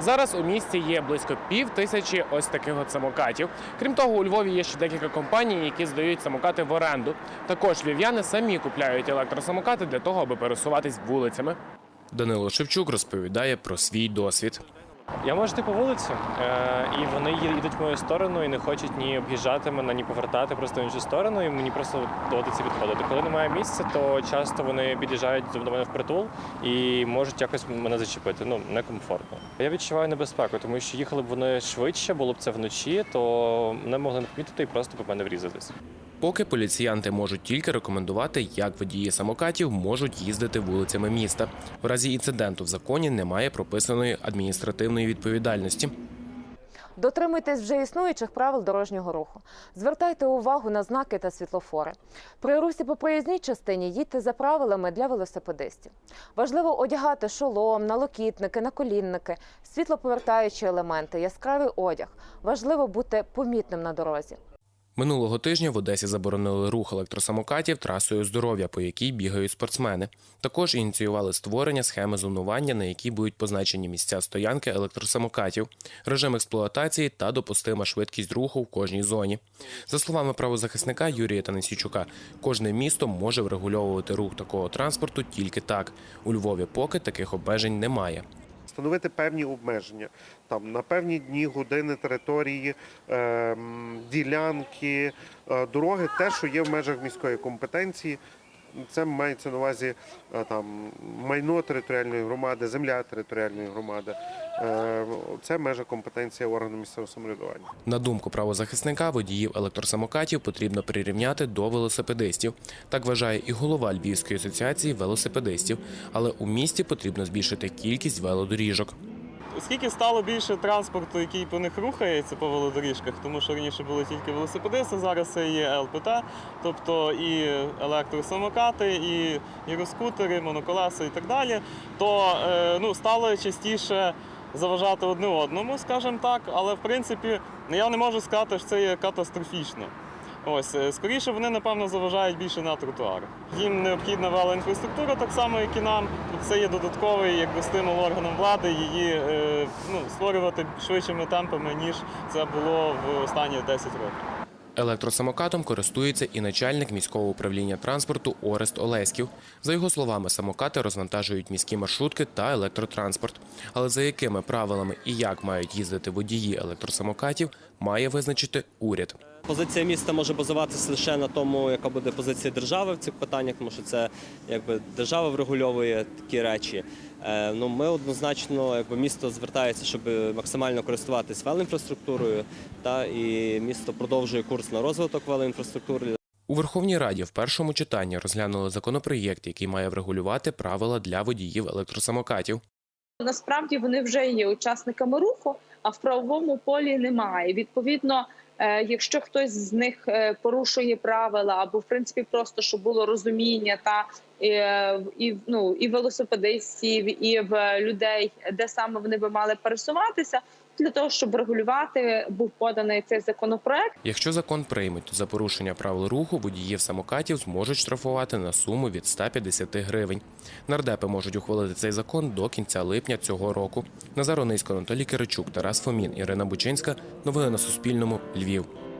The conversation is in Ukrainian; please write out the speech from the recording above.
Зараз у місті є близько пів тисячі ось таких от самокатів. Крім того, у Львові є ще декілька компаній, які здають самокати в оренду. Також львів'яни самі купляють електросамокати для того, аби пересуватись вулицями. Данило Шевчук розповідає про свій досвід. Я можу йти по вулиці, е, і вони ї- йдуть в мою сторону і не хочуть ні об'їжджати мене, ні повертати просто в іншу сторону. І мені просто доводиться відходити. Коли немає місця, то часто вони під'їжджають до мене в притул і можуть якось мене зачепити. Ну некомфортно. Я відчуваю небезпеку, тому що їхали б вони швидше, було б це вночі, то мене могли не помітити і просто по мене врізатись. Поки поліціянти можуть тільки рекомендувати, як водії самокатів можуть їздити вулицями міста. В разі інциденту в законі немає прописаної адміністративної відповідальності. Дотримуйтесь вже існуючих правил дорожнього руху. Звертайте увагу на знаки та світлофори. При русі по проїзній частині їдьте за правилами для велосипедистів. Важливо одягати шолом, налокітники, наколінники, світлоповертаючі елементи, яскравий одяг. Важливо бути помітним на дорозі. Минулого тижня в Одесі заборонили рух електросамокатів трасою здоров'я, по якій бігають спортсмени. Також ініціювали створення схеми зонування, на якій будуть позначені місця стоянки електросамокатів, режим експлуатації та допустима швидкість руху в кожній зоні. За словами правозахисника Юрія Танасійчука, кожне місто може врегульовувати рух такого транспорту тільки так. У Львові поки таких обмежень немає. Встановити певні обмеження там на певні дні, години, території, ем, ділянки, е, дороги, те, що є в межах міської компетенції. Це мається на увазі е, там майно територіальної громади, земля територіальної громади. Е, Це межа компетенції органу місцевого самоврядування. На думку правозахисника, водіїв електросамокатів потрібно прирівняти до велосипедистів. Так вважає і голова Львівської асоціації велосипедистів. Але у місті потрібно збільшити кількість велодоріжок. Оскільки стало більше транспорту, який по них рухається по велодоріжках, тому що раніше були тільки велосипедисти, зараз це є ЛПТ, тобто і електросамокати, і гіроскутери, моноколеса і так далі, то е, ну, стало частіше заважати одне одному, скажімо так, але в принципі я не можу сказати, що це є катастрофічно. Ось, е, скоріше вони, напевно, заважають більше на тротуарах. Їм необхідна велоінфраструктура, так само, як і нам. Це є додатковий якби, стимул органам влади її е, ну, створювати швидшими темпами, ніж це було в останні 10 років. Електросамокатом користується і начальник міського управління транспорту Орест Олеськів. За його словами, самокати розвантажують міські маршрутки та електротранспорт. Але за якими правилами і як мають їздити водії електросамокатів, має визначити уряд. Позиція міста може базуватися лише на тому, яка буде позиція держави в цих питаннях, тому що це якби держава врегульовує такі речі. Е, ну, ми однозначно, якби місто звертається, щоб максимально користуватись велоінфраструктурою, та і місто продовжує курс на розвиток велоінфраструктури. У Верховній Раді в першому читанні розглянули законопроєкт, який має врегулювати правила для водіїв електросамокатів. насправді вони вже є учасниками руху, а в правовому полі немає. Відповідно, якщо хтось з них е, порушує правила, або в принципі просто щоб було розуміння та е, і ну і велосипедистів, і в людей, де саме вони би мали пересуватися. Для того щоб регулювати, був поданий цей законопроект. Якщо закон приймуть, за порушення правил руху водіїв самокатів зможуть штрафувати на суму від 150 гривень. Нардепи можуть ухвалити цей закон до кінця липня цього року. Назар Онисько, Анатолій Киричук, Тарас Фомін, Ірина Бучинська. Новини на Суспільному. Львів. Civil.